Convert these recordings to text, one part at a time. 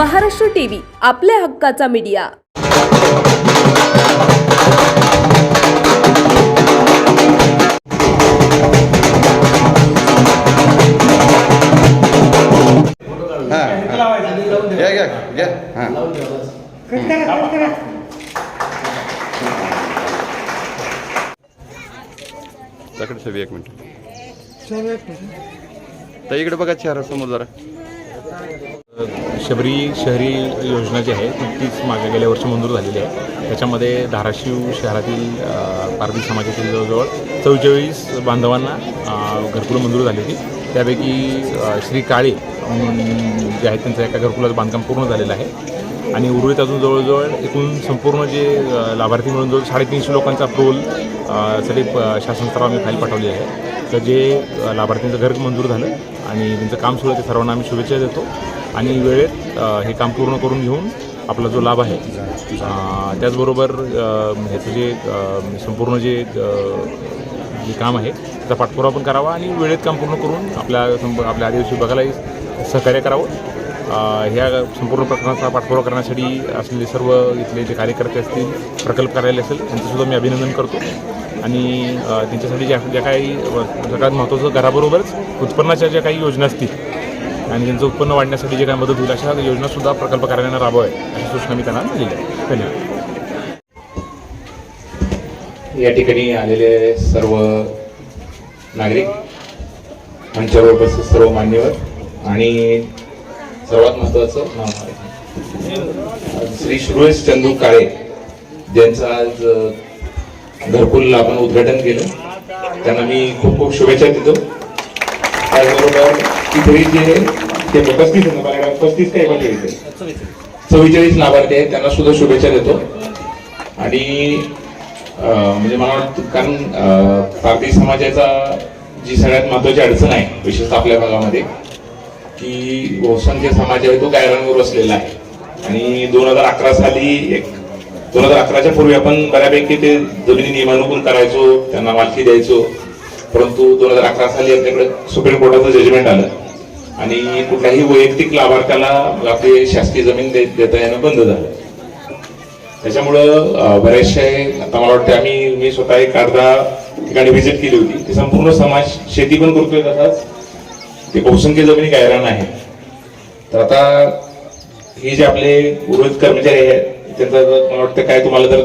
Maharashtra TV आपल्या हक्काचा media. घ्या घ्या घ्या हां. त्याकडे सवी एक मिनिट. तर इकडे बघा चेहरा समोर जरा. शबरी शहरी योजना जी आहे ती तीच मागे गेल्या वर्षी मंजूर झालेली आहे. त्याच्यामध्ये धाराशिव शहरातील पारधी समाजातील जवळजवळ चौवेचाळीस बांधवांना घरकुल घरकुलं मंजूर झाली होती. त्यापैकी श्री काळे जे आहेत त्यांचं एका घरकुलाचं बांधकाम पूर्ण झालेलं आहे. आणि उर्वरित अजून जवळजवळ एकूण संपूर्ण जे लाभार्थी मिळून जवळ साडेतीनशे लोकांचा अप्रुव्हलसाठी शासन स्तरावर आम्ही फाईल पाठवली आहे. तर जे लाभार्थींचं घर मंजूर झालं आणि त्यांचं काम सुरू आहे ते सर्वांना आम्ही शुभेच्छा देतो. आणि वेळेत हे काम पूर्ण करून घेऊन आपला जो लाभ आहे त्याचबरोबर ह्याचं जे संपूर्ण जे जे काम आहे त्याचा पाठपुरावा पण करावा आणि वेळेत काम पूर्ण करून आपल्या संप आपल्या आदिवासी विभागालाही सहकार्य करावं. ह्या संपूर्ण प्रकरणाचा पाठपुरावा करण्यासाठी असलेले सर्व इथले जे कार्यकर्ते असतील प्रकल्प कार्यालय असेल त्यांचंसुद्धा मी अभिनंदन करतो. आणि त्यांच्यासाठी ज्या ज्या काही सगळ्यात महत्त्वाचं घराबरोबरच उत्पन्नाच्या ज्या काही योजना असतील आणि त्यांचं उत्पन्न वाढण्यासाठी जे काही मदत होईल अशा योजनासुद्धा प्रकल्प कार्यालयानं राबवाव्या अशी सूचना मी त्यांना दिलेली आहे. धन्यवाद. या ठिकाणी आलेले सर्व नागरिक मंचावर बसले सर्व मान्यवर आणि सर्वात महत्वाचं श्री सुरेश चंदू काळे ज्यांचा आज अं, घरकुल आपण उद्घाटन केलं. त्यांना मी खूप खूप शुभेच्छा देतो. त्याचबरोबर इथे जे ते पस्तीस पस्तीस काय पंचेचाळीस चव्वेचाळीस लाभार्थी आहेत त्यांना सुद्धा शुभेच्छा देतो. आणि म्हणजे मला वाटतं कारण अं, पारधी समाजाचा जी सगळ्यात महत्वाची अडचण आहे विशेषतः आपल्या भागामध्ये की बहुसंख्य समाज आहे तो गायरांवर बसलेला आहे. आणि दोन हजार अकरा साली एक दोन हजार अकराच्या पूर्वी आपण बऱ्यापैकी ते जमिनी नियमानुकूल करायचो त्यांना मालकी द्यायचो. परंतु दोन हजार अकरा साली आपल्याकडे सुप्रीम कोर्टाचं जजमेंट आलं. आणि कुठल्याही वैयक्तिक लाभार्थ्याला आपली शासकीय जमीन दे- देता येणं बंद झालं. त्याच्यामुळं बरेचसे आता मला वाटतं आम्ही मी स्वतः एक अर्धा ठिकाणी व्हिजिट केली होती. ते संपूर्ण समाज शेती पण करतोय तसाच. ते बहुसंख्य जमिनी गायरान आहे. तर आता हे जे आपले उर्वरित कर्मचारी आहेत त्यांचा जर मला वाटतं काय तुम्हाला जर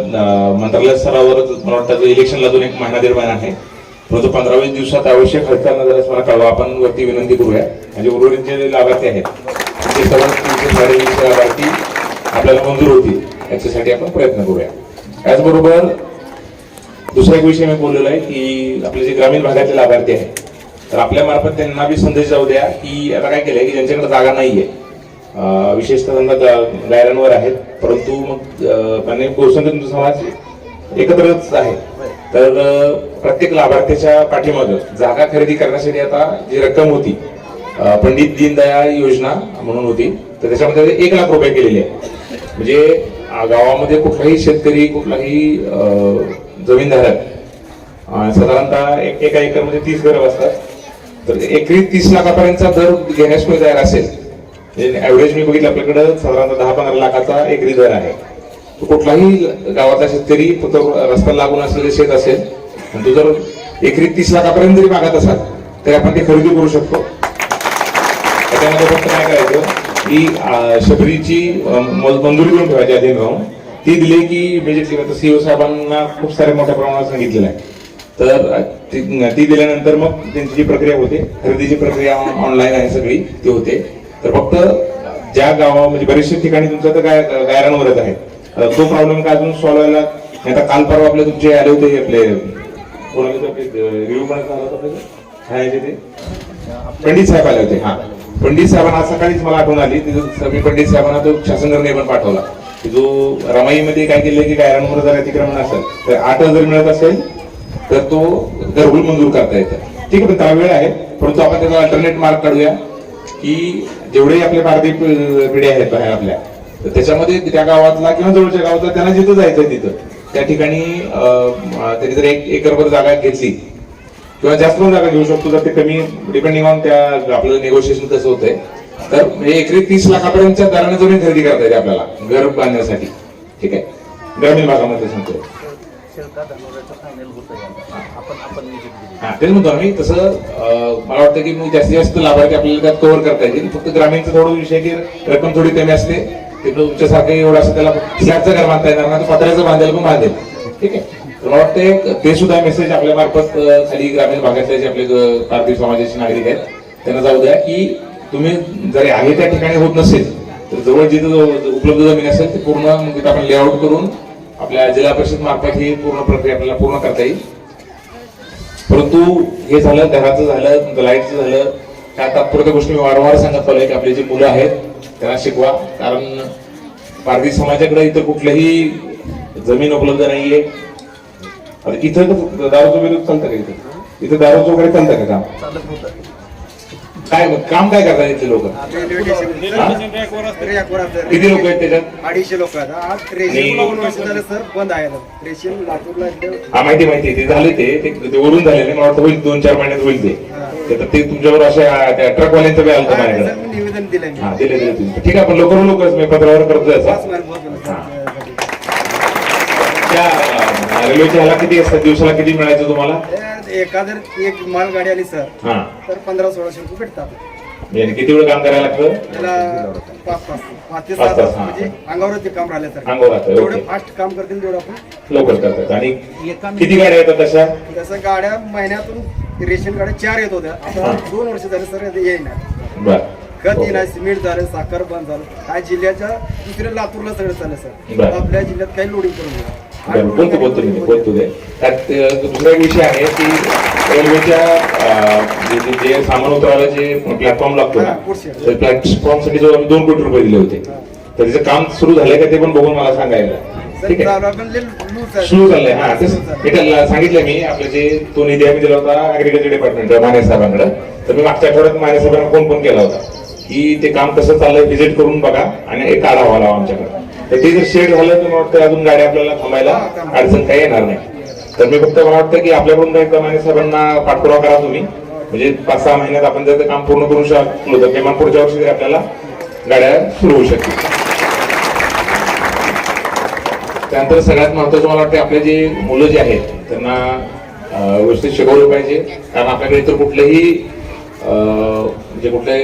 मंत्रालय स्तरावर मला वाटतं इलेक्शनला अजून एक महिना दीड महिना आहे. परंतु पंधरा दिवसात आवश्यक हालचाल जरा मला कळवा. आपण वरती विनंती करूया. म्हणजे उर्वरित जे लाभार्थी आहेत ते सर्व तीनशे साडेतीनशे लाभार्थी आपल्याला मंजूर होतील. याच्यासाठी आपण प्रयत्न करूया. त्याचबरोबर दुसरा एक विषय मी बोललेला आहे की आपले जे ग्रामीण भागातले लाभार्थी आहेत तर आपल्या मार्फत त्यांना बी संदेश जाऊ द्या की आता काय केलंय की ज्यांच्याकडे जागा नाहीये. विशेषतः समजा गायरांवर आहेत. परंतु मग त्यांनी आणि हिंदू समाज एकत्रच आहे. तर प्रत्येक लाभार्थ्याच्या पाठीमागं जागा खरेदी करण्यासाठी आता जी रक्कम होती पंडित दीनदयाळ योजना म्हणून होती तर त्याच्यामध्ये एक लाख रुपये केलेले आहे म्हणजे गावामध्ये कुठलाही शेतकरी कुठलाही जमीनधारक साधारणतः एक एका एकरमध्ये तीस घरं बसतात. तर एकरी तीस लाखापर्यंतचा दर घेण्यास कोणी तयार असेल ऍव्हरेज मी बघितलं आपल्याकडं साधारणतः दहा पंधरा लाखाचा एकरी दर आहे. तो कुठलाही गावातला शेतकरी तो रस्ता लागून असलेले शेत असेल आणि तो जर एकरी तीस लाखापर्यंत जरी मागत असाल तरी आपण ते खरेदी करू शकतो. त्याच्यामध्ये फक्त काय करायचं की शबरीची मंजुरी करून ठेवायची आधी राहून ती दिली की इमिजिएटली आता सीओ साहेबांना खूप साऱ्या मोठ्या प्रमाणात सांगितलेलं आहे. तर ती ती दिल्यानंतर मग त्यांची जी प्रक्रिया होते खरेदीची प्रक्रिया ऑनलाईन आहे सगळी ती होते. तर फक्त ज्या गावा म्हणजे बरेचशे ठिकाणी तुमचं तर गाय गायरांवरच आहे. आता तो प्रॉब्लेम काय अजून सॉल्व्ह व्हायला? नाही आता काल परवा आपले तुमचे आले होते आपले आपले रिव्ह्यू पण आहे ते? पंडित साहेब आले होते हा. पंडित साहेबांना आज सकाळीच मला आठवण आली तिथं मी पंडित साहेबांना तो शासन निर्णय पण पाठवला. की जो रमाईमध्ये काय केलं की गायरांवर जर अतिक्रमण असेल तर आठ जर मिळत असेल तर तो घरगुल मंजूर करता येतं. ठीक आहे पण त्याला वेळ आहे परंतु आपण त्याचा अल्टरनेट मार्ग काढूया की जेवढे आपले भारतीय पिढ्या पिढी आहेत बाहेर आपल्या तर त्याच्यामध्ये त्या गावातला किंवा जवळच्या गावातला त्यांना जिथं जायचं तिथं त्या ठिकाणी त्याची त्यांनी जर एक एकरभर जागा घेतली किंवा जास्त पण जागा घेऊ शकतो जर ते कमी डिपेंडिंग ऑन त्या आपलं नेगोशिएशन कसं होतंय. तर हे एकरी तीस लाखापर्यंतच्या दराने जमीन खरेदी करता येते आपल्याला घर बांधण्यासाठी. ठीक आहे? ग्रामीण भागामध्ये सांगतो तेच म्हणतो आम्ही. तसं मला वाटतं की मग जास्तीत जास्त लाभार्थी आपल्याला त्यात कव्हर करता येतील फक्त ग्रामीणचं थोडं विषय की रक्कम थोडी कमी असते. ते तुमच्यासारखं एवढं असं त्याला स्लॅबचं घर बांधता येणार नाही पत्र्याचं बांधायला पण बांधेल. ठीक आहे? मला वाटतं एक ते सुद्धा मेसेज आपल्या मार्फत खाली ग्रामीण भागातले जे आपले पार्थिव समाजाचे नागरिक आहेत त्यांना जाऊ द्या की तुम्ही जरी आहे त्या ठिकाणी होत नसेल तर जवळ जिथं उपलब्ध जमीन असेल ते पूर्ण आपण लेआउट करून आपल्या जिल्हा परिषद मार्फत ही पूर्ण प्रक्रिया आपल्याला पूर्ण करता येईल. परंतु हे झालं घराचं झालं लाईटचं झालं. त्या तात्पुरत्या गोष्टी मी वारंवार सांगत आलोय की आपली जी मुलं आहेत त्यांना शिकवा. कारण पारधी समाजाकडे इथं कुठलंही जमीन उपलब्ध नाहीये. इथं दारूचं विरोध चालतं का इथं? इथं दारूचं वगैरे चालतं का काम? काय काम काय करतात इथले लोक? किती लोक आहेत त्याच्यात? अडीचशे लोक आहेत. सर. बंद आहे हा माहिती माहिती. ते झाले ते. वरून झाले मला वाटतं होईल दोन चार महिन्यात होईल ते. ते तर ते तुमच्यावर अशा त्या ट्रकवाल्यांचं बी आलं माझ्याकडे निवेदन हा दिले दिले तुम्ही. ठीक आहे आपण लवकर लवकरच मी पत्रावर करतो. त्या रेल्वेच्या ह्याला किती असतात? दिवसाला किती मिळायचं तुम्हाला? एका जर एक मालगाडी आली सर हा. तर पंधरा सोळाशे रुपये भेटतात. म्हणजे किती वेळ काम करायला लागतं? त्याला पाच तास. पाच ते पाच सहा तास, तास हा. म्हणजे अंगावर ते काम राहिले सर. अंगावर राहतं, जेवढे. फास्ट काम करतील तेवढं आपण लवकर करतात. आणि किती गाड्या येतात तशा? तसं गाड्या महिन्यातून रेशन गाड्या चार येत होत्या. आता दोन वर्ष झाले सर येईना. बर. खत येणार सिमेंट झालं साखर बंद झालं. काय जिल्ह्याच्या दुसऱ्या लातूरला सगळं चाललं सर. बरं. आपल्या जिल्ह्यात काही लोडिंग करून दिलं. बोलतो बोलतो मी बोलतो ते. त्यात दुसरा एक विषय आहे की रेल्वेच्या जे- सामान उतरायला जे प्लॅटफॉर्म लागतो ना हा, पुढचे. तर प्लॅटफॉर्मसाठी जो आम्ही दोन कोटी रुपये दिले होते. तर त्याचं काम सुरू झालंय का ते पण बघून मला सांगायला. सर, ठीक आहे. सुरू झालंय हा तेच सांगितलं मी आपलं जे तो निधी आम्ही दिला होता अग्रिकल्चर डिपार्टमेंट माने साहेबांकडे. तर मी मागच्या आठवड्यात माने साहेबांना फोन पण केला होता. की ते काम कसं चाललंय व्हिजिट करून बघा आणि एक आढावा लावा आमच्याकडे. ते जर शेड झालं तर मला वाटतं अजून गाडी आपल्याला थांबायला अडचण काही येणार नाही. तर मी फक्त मला वाटतं की आपल्याकडून एकदा माने साहेबांना पाठपुरावा करा तुम्ही. म्हणजे पाच सहा महिन्यात आपण जर ते काम पूर्ण करू शकलो तर किमान पुढच्या वर्षी तरी आपल्याला गाड्या सुरू होऊ शकतील. त्यानंतर सगळ्यात महत्वाचं मला वाटतं आपले जे मुलं जे आहेत त्यांना व्यवस्थित शिकवलं पाहिजे. कारण आपल्याकडे इतर कुठलेही अं, जे कुठले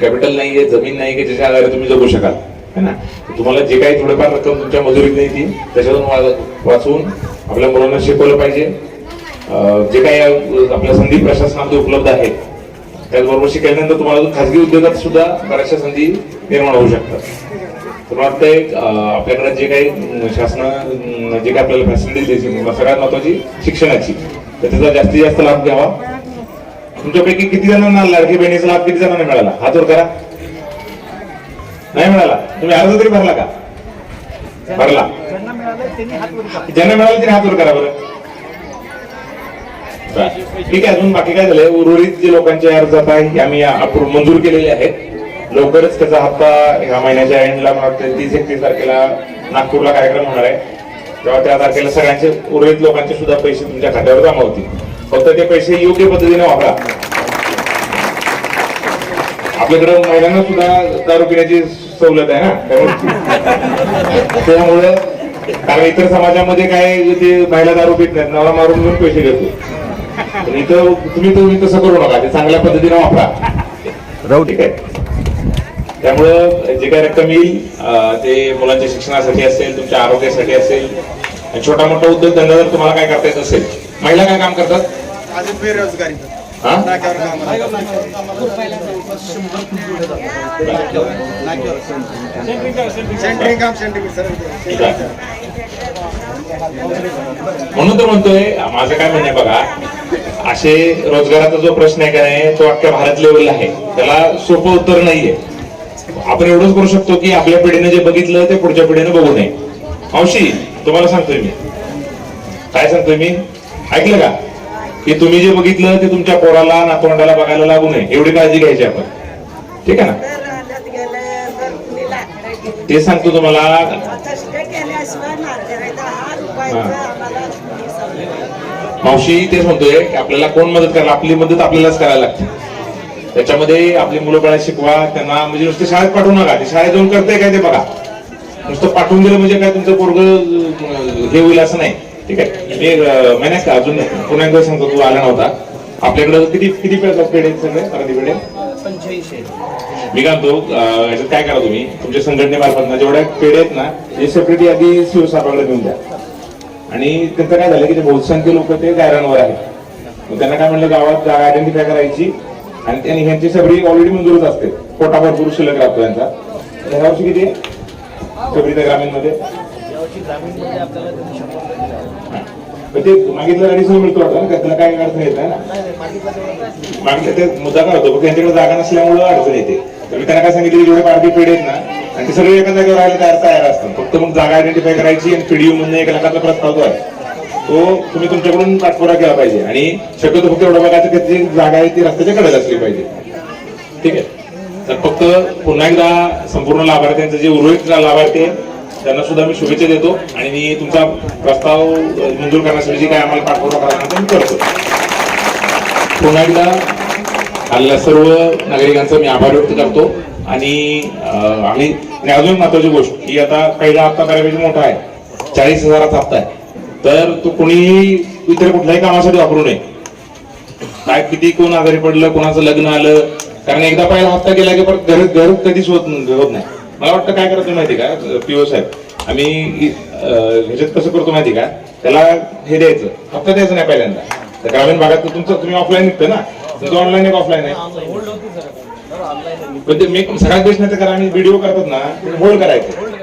कॅपिटल नाहीये जमीन नाही की ज्याच्या आधारे तुम्ही जगू शकाल. है ना? तुम्हाला जे काही थोडंफार रक्कम तुमच्या मजुरीत नाही ती त्याच्यातून वाचून आपल्या मुलांना शिकवलं पाहिजे. जे काही आपल्या संधी प्रशासनामध्ये उपलब्ध आहेत त्याचबरोबर शिकल्यानंतर तुम्हाला खासगी खाजगी उद्योगात सुद्धा बऱ्याचशा संधी निर्माण होऊ शकतात. तर वाटतंय आपल्याकडे जे काही अं, शासन जे काही आपल्याला फॅसिलिटी द्यायची म्हणजे सगळ्यात महत्वाची शिक्षणाची. तर त्याचा जास्तीत जास्त लाभ घ्यावा. तुमच्यापैकी किती जणांना लाडकी बहिणीचा लाभ किती जणांना मिळाला? हा जोर करा. नाही मिळाला तुम्ही अर्ज तरी भरला का? भरला. ज्यांना मिळाला त्यांनी हात वर करा बरं. ठीक आहे अजून बाकी काय झालंय? उर्वरित जे लोकांचे अर्ज आता आम्ही अप्रूव्ह मंजूर केलेले आहेत. लवकरच त्याचा हप्ता ह्या महिन्याच्या एंडला मला वाटतं तीस एकतीस तारखेला नागपूरला कार्यक्रम होणार आहे. तेव्हा त्या तारखेला सगळ्यांचे उर्वरित लोकांचे सुद्धा पैसे तुमच्या खात्यावर जमा होतील. फक्त ते पैसे योग्य पद्धतीने वापरा. आपल्याकडे महिलांना सुद्धा दारू पिण्याची सवलत आहे ना? त्यामुळे कारण इतर समाजामध्ये काय ते महिला दारू पित नाहीत नवरा मारून घेऊन पैसे घेतो. इथं तुम्ही तुम्ही तसं करू नका ते चांगल्या पद्धतीने वापरा. राहू ठीक आहे? त्यामुळं जे काही रक्कम येईल ते मुलांच्या शिक्षणासाठी असेल तुमच्या आरोग्यासाठी असेल आणि छोटा मोठा उद्योगधंदा जर तुम्हाला काय करता येत असेल महिला काय काम करतात? बेरोजगारी. म्हणून तर म्हणतोय माझं काय म्हणणं बघा असे रोजगाराचा जो प्रश्न आहे का नाही तो अख्ख्या भारत लेवलला आहे. त्याला सोपं उत्तर नाहीये. आपण एवढंच करू शकतो की आपल्या पिढीने जे बघितलं ते पुढच्या पिढीने बघू नये. मावशी तुम्हाला सांगतोय मी. काय सांगतोय मी? ऐकलं का? की तुम्ही जे बघितलं ते तुमच्या पोराला नातवंडाला बघायला लागू नये. एवढी काळजी घ्यायची आपण. ठीक आहे ना? ते सांगतो तुम्हाला. मावशी तेच म्हणतोय की आपल्याला कोण मदत करायला आपली मदत आपल्यालाच करायला लागते. त्याच्यामध्ये आपली मुलं बाळा शिकवा त्यांना म्हणजे नुसतं शाळेत पाठवू नका. ते शाळेत जाऊन करते काय ते बघा. नुसतं पाठवून दिलं म्हणजे काय तुमचं पोरग हे होईल असं नाही. ठीक आहे. मी अं, माहिती आहे का अजून पुन्हा एकदा सांगतो तू आला नव्हता. आपल्याकडं किती किती पेड पेड आहेत सगळे? पेढे मी काय म्हणतो याच्यात काय करा तुम्ही? तुमच्या संघटनेमार्फत ना जेवढ्या पेढे आहेत ना ते सेपरेट यादी शिवसाहेबांकडे घेऊन द्या आणि त्यांचं काय झालं की ते बहुसंख्य लोक ते गायरांवर आहेत. मग त्यांना काय म्हणलं गावात जागा आयडेंटिफाय करायची. आणि त्यांनी ह्यांची सगळी ऑलरेडी मंजूरच असते. पोटा भरपूर शिल्लक राहतो यांचा. ह्या वर्षी किती सगळी त्या ग्रामीणमध्ये? ते मागितलं अडीच मिळतो आता ना त्याला काय अडचण येत ना. मागितलं ते मुद्दा काय होतो त्यांच्याकडे जागा नसल्यामुळं अडचण येते. तर मी त्यांना काय सांगितलं की जेवढे पार्टी पेड आहेत ना आणि ते सगळे एका जागेवर राहायला तयार तयार असतात. फक्त मग जागा आयडेंटिफाय करायची आणि पीडीयू म्हणून एक लाखाचा प्रस्ताव जो आहे. तो तुम्ही तुमच्याकडून पाठपुरा केला पाहिजे. आणि शक्यतो फक्त एवढं बघायचं की ती जागा आहे ती रस्त्याच्या कडेला असली पाहिजे. ठीक आहे? तर फक्त पुन्हा एकदा संपूर्ण लाभार्थ्यांचं जे उर्वरित लाभार्थी आहे त्यांना सुद्धा मी शुभेच्छा देतो आणि मी तुमचा प्रस्ताव मंजूर करण्यासाठी जे काय आम्हाला पाठपुरावा करायला मी करतो. पुन्हा एकदा आलेल्या सर्व नागरिकांचा मी आभार व्यक्त करतो आणि आम्ही आणि अजून महत्वाची गोष्ट की आता पहिला हप्ता बऱ्यापैकी मोठा आहे. चाळीस हजाराचा हप्ता आहे. तर तो कोणीही इतर कुठल्याही कामासाठी वापरू नये. काय किती कोण आजारी पडलं कोणाचं लग्न आलं? कारण एकदा पहिला हप्ता गेला की परत घर घर कधीच होत होत नाही. मला वाटतं काय करतो माहिती का? पीओ साहेब आम्ही ह्याच्यात कसं करतो माहिती का? त्याला हे द्यायचं हप्ता द्यायचं नाही पहिल्यांदा. तर ग्रामीण भागात तुमचं तुम्ही ऑफलाईन निघतं ना? तुमचं ऑनलाईन एक ऑफलाईन आहे. पण ते मी सगळ्यात बेस्ट नाही तर आम्ही व्हिडिओ करतात ना होल्ड करायचं.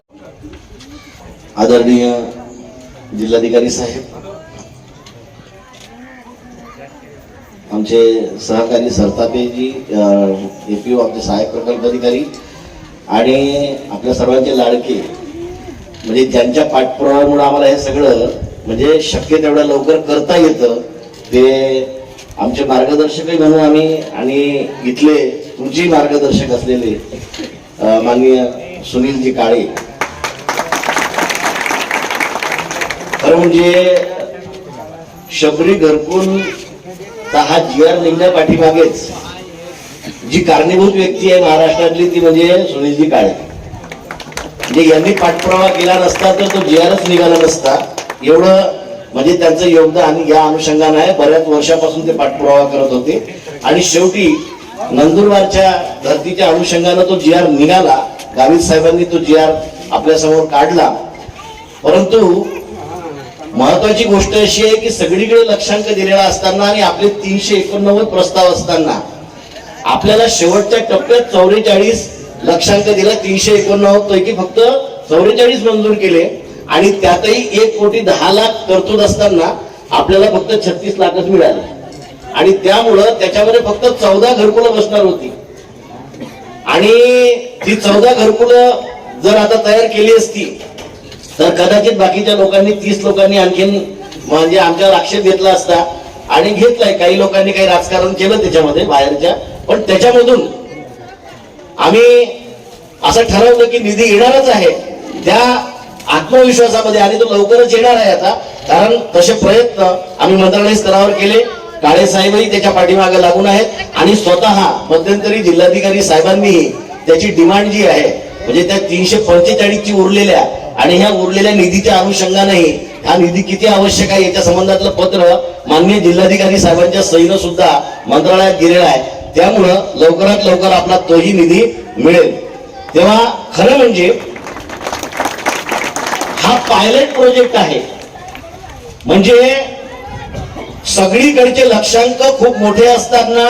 आदरणीय जिल्हाधिकारी साहेब आमचे सहकारी सरतापेजी एपीओ आमचे सहाय्यक प्रकल्प अधिकारी आणि आपल्या सर्वांचे लाडके. म्हणजे ज्यांच्या पाठपुराव्यामुळे आम्हाला हे सगळं म्हणजे शक्य तेवढं लवकर करता येतं ते आमचे मार्गदर्शकही म्हणून आम्ही आणि इथले तुमची मार्गदर्शक असलेले माननीय सुनीलजी काळे. खरं म्हणजे शबरी घरकून हा जी आर निघण्या पाठीमागेच. जी कारणीभूत व्यक्ती आहे महाराष्ट्रातली ती म्हणजे सुनीलजी काळे. म्हणजे यांनी पाठपुरावा केला नसता तर तो जी आरच निघाला नसता. एवढं म्हणजे त्यांचं योगदान या अनुषंगानं आहे. बऱ्याच वर्षापासून ते पाठपुरावा करत होते. आणि शेवटी नंदुरबारच्या धर्तीच्या अनुषंगानं तो जी आर निघाला. गावित साहेबांनी तो जी आर आपल्यासमोर काढला. परंतु महत्वाची गोष्ट अशी आहे की सगळीकडे लक्षांक दिलेला असताना आणि आपले तीनशे एकोणनव्वद प्रस्ताव असताना आपल्याला शेवटच्या टप्प्यात चौवेचाळीस लक्षांक दिला. तीनशे एकोणनव्वद पैकी फक्त चौवेचाळीस मंजूर केले. आणि त्यातही एक कोटी दहा लाख तरतूद असताना आपल्याला फक्त छत्तीस लाखच मिळाले. आणि त्यामुळं त्याच्यामध्ये फक्त चौदा घरकुलं बसणार होती. आणि ती चौदा घरकुलं जर आता तयार केली असती तर कदाचित बाकीच्या लोकांनी तीस लोकांनी आणखीन म्हणजे आमच्यावर आक्षेप घेतला असता. आणि घेतलाय. काही लोकांनी काही राजकारण केलं त्याच्यामध्ये बाहेरच्या. पण त्याच्यामधून आम्ही असं ठरवलं की निधी येणारच आहे. त्या आत्मविश्वासामध्ये आणि तो लवकरच येणार आहे आता. कारण तसे प्रयत्न आम्ही मंत्रालय स्तरावर केले. काळे साहेबही त्याच्या पाठीमागे लागून आहेत. आणि स्वतः मध्यंतरी जिल्हाधिकारी साहेबांनीही त्याची डिमांड जी आहे म्हणजे त्या तीनशे पंचेचाळीसची उरलेल्या आणि ह्या उरलेल्या निधीच्या अनुषंगानेही हा निधी किती आवश्यक आहे याच्या संबंधातलं पत्र माननीय जिल्हाधिकारी साहेबांच्या सहीनं सुद्धा मंत्रालयात गेलेलं आहे. त्यामुळं लवकरात लवकर आपला तोही निधी मिळेल. तेव्हा खरं म्हणजे हा पायलट प्रोजेक्ट आहे. म्हणजे सगळीकडचे लक्षांक खूप मोठे असताना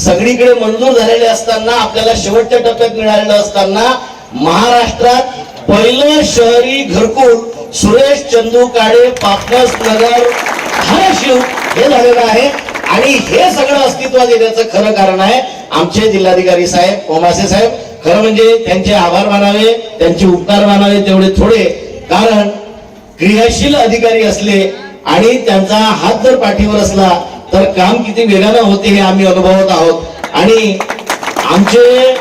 सगळीकडे मंजूर झालेले असताना आपल्याला शेवटच्या टप्प्यात मिळालेलं असताना महाराष्ट्रात पहिलं शहरी घरकुल सुरेश चंदू काळे पापस नगर धाराशिव हे झालेलं आहे. आणि हे सगळं अस्तित्वात येण्याचं खरं कारण आहे आमचे जिल्हाधिकारी साहेब ओमासे साहेब खरं म्हणजे त्यांचे आभार मानावे त्यांचे उपकार मानावे तेवढे थोडे कारण क्रियाशील अधिकारी असले आणि त्यांचा हात जर पाठीवर असला तर काम किती वेगानं होते हे आम्ही अनुभवत आहोत. आणि आमचे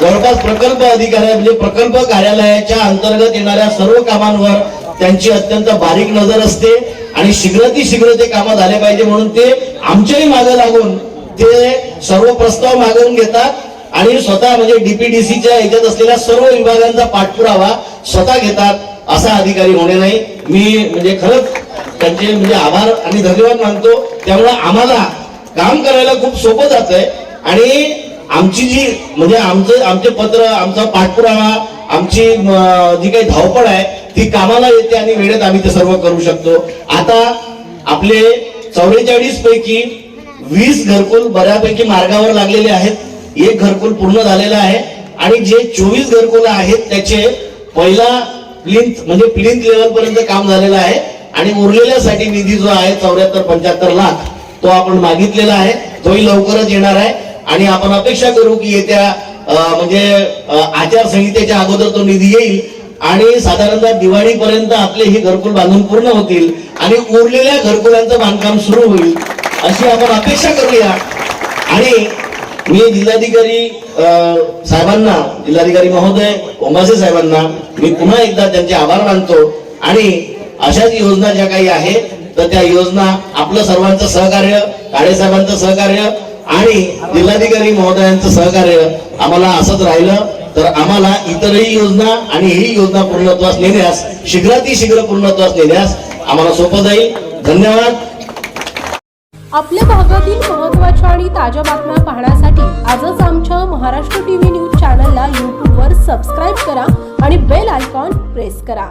जवळपास प्रकल्प अधिकारी म्हणजे प्रकल्प कार्यालयाच्या अंतर्गत येणाऱ्या सर्व कामांवर त्यांची अत्यंत बारीक नजर असते. आणि शीघ्र ती शीघ्र ते कामं झाले पाहिजे म्हणून ते आमच्याही मागे लागून ते सर्व प्रस्ताव मागवून घेतात. आणि स्वतः म्हणजे डीपीडीसीच्या याच्यात असलेल्या सर्व विभागांचा पाठपुरावा स्वतः घेतात असा अधिकारी होणे नाही. मी म्हणजे खरंच त्यांचे म्हणजे आभार आणि धन्यवाद मानतो. त्यामुळे आम्हाला काम करायला खूप सोपं जात आहे आणि आमची जी म्हणजे आमचं आमचे पत्र आमचा पाठपुरावा आमची जी काही धावपळ आहे ती कामाला येते आणि वेळेत आम्ही ते सर्व करू शकतो. आता आपले चौवेचाळीस पैकी वीस घरकुल बऱ्यापैकी मार्गावर लागलेले आहेत. एक घरकुल पूर्ण झालेलं आहे. आणि जे चोवीस घरकुल आहेत त्याचे पहिला प्लिंथ म्हणजे प्लिंथ लेवल पर्यंत काम झालेलं आहे. आणि उरलेल्यासाठी निधी जो आहे चौऱ्याहत्तर पंच्याहत्तर लाख तो आपण मागितलेला आहे. तोही लवकरच येणार आहे. आणि आपण अपेक्षा करू की येत्या म्हणजे आचारसंहितेच्या अगोदर तो निधी येईल. आणि साधारणतः दिवाळीपर्यंत आपले ही घरकुल बांधून पूर्ण होतील आणि उरलेल्या घरकुलांचं बांधकाम सुरू होईल अशी आपण अपेक्षा करूया. आणि मी जिल्हाधिकारी साहेबांना जिल्हाधिकारी महोदय ओंबासे साहेबांना मी पुन्हा एकदा त्यांचे आभार मानतो. आणि अशाच योजना ज्या काही आहेत तर त्या योजना आपलं सर्वांचं सहकार्य काळे साहेबांचं सहकार्य आणि जिल्हाधिकारी महोदयांचं सहकार्य आम्हाला असंच राहिलं. तर आम्हाला इतरही योजना आणि ही योजना पूर्णत्वास नेण्यास शीघ्राती शीघ्र पूर्णत्वास नेण्यास आम्हाला सोपं जाईल. धन्यवाद. आपल्या भागातील महत्त्वाच्या आणि ताज्या बातम्या पाहण्यासाठी आजच आमच्या महाराष्ट्र टीव्ही न्यूज चॅनलला यूट्यूबवर सबस्क्राईब करा आणि बेल आयकॉन प्रेस करा.